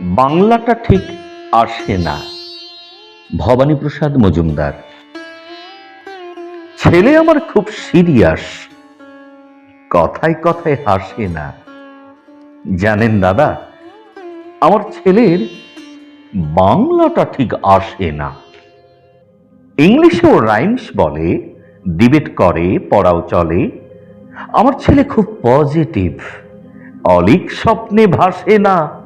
বাংলাটা ঠিক আসে না। ভবানীপ্রসাদ মজুমদার, ছেলে আমার খুব সিরিয়াস, কথায় কথায় হাসে না। জানেন দাদা, আমার ছেলের বাংলাটা ঠিক আসে না। ইংলিশেও রাইমস বলে, ডিবেট করে, পড়াও চলে। আমার ছেলে খুব পজিটিভ, অলিক স্বপ্নে ভাসে না।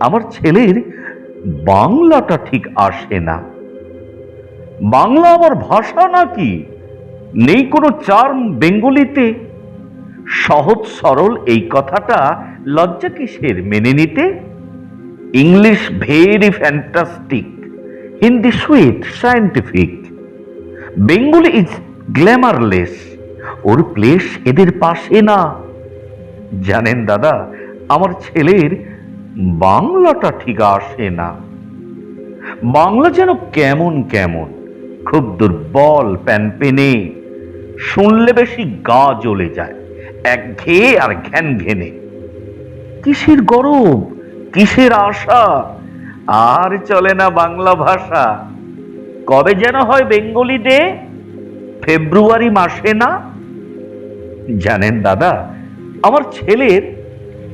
আমার ছেলের বাংলাটা ঠিক আসে না। বাংলা আমার ভাষা নাকি? নেই কোনো চার্ম বেঙ্গলিতে? সহজ সরল এই কথাটা লজ্জা কিসের মেনে নিতে? English very fantastic, Hindi sweet, scientific. Bengali is glamourless, or place এদের পাশে না। জানেন দাদা, আমার ছেলের বাংলাটা ঠিক আসে না। বাংলা যেন কেমন কেমন, খুব দুর্বল প্যানপেনে শুনলে বেশি গা জ্বলে যায়, এক ঘেয়ে আর ঘ্যান ঘেনে। কিসের গরব কিসের আশা, আর চলে না বাংলা ভাষা। কবে যেন হয় বেঙ্গলি ডে, ফেব্রুয়ারি মাসে না? জানেন দাদা, আমার ছেলের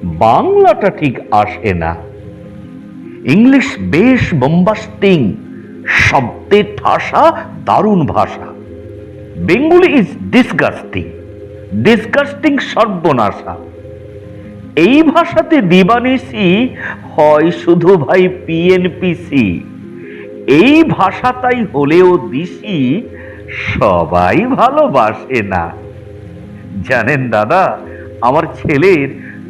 বাংলাটা ঠিক আসে না। ইংলিশ বেশ বোম্বাস্টিং শব্দের ঠাসা দারুণ ভাষা। বেঙ্গলি ইজ ডিসগাস্টিং ডিসগাস্টিং সর্বনাশা। এই ভাষাতে দিবানিসি হয় শুধু ভাই পিএনপিসি এই ভাষাটাই হলেও দিশি সবাই ভালোবাসে না। জানেন দাদা, আমার ছেলের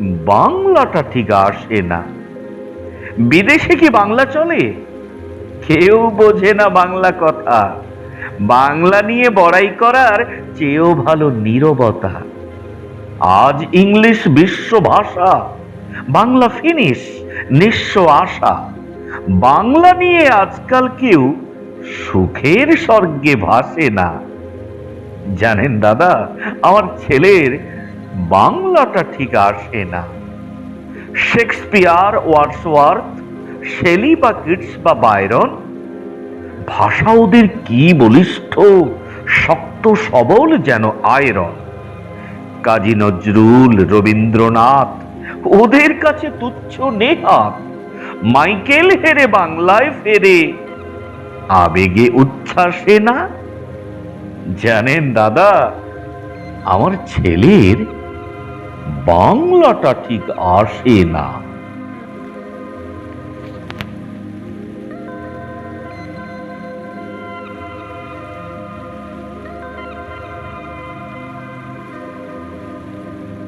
বাংলাটা ঠিক আসে না। বিদেশে কি বাংলা চলে? কেউ বোঝে না বাংলা কথা। বাংলা নিয়ে বড়াই করার চেয়েও ভালো নীরবতা। আজ ইংলিশ বিশ্ব ভাষা, বাংলা ফিনিশ, নিঃস্ব আশা। বাংলা নিয়ে আজকাল কেউ সুখের স্বর্গে ভাসে না। জানেন দাদা, আমার ছেলের বাংলাটা ঠিক আসে না। শেক্সপিয়ার, ওয়ার্ডসওয়ার্থ, শেলি বা কিটস বা বায়রন ভাষা ওদের কি বলিষ্ঠ, শক্ত, সবল যেন আয়রন। কাজী নজরুল, রবীন্দ্রনাথ, ওদের কাছে তুচ্ছ নেহাত, মাইকেল হেরে বাংলায় ফেরে, আবেগে উচ্ছ্বাসে না? জানেন দাদা, আমার ছেলের বাংলাটা ঠিক আসে না।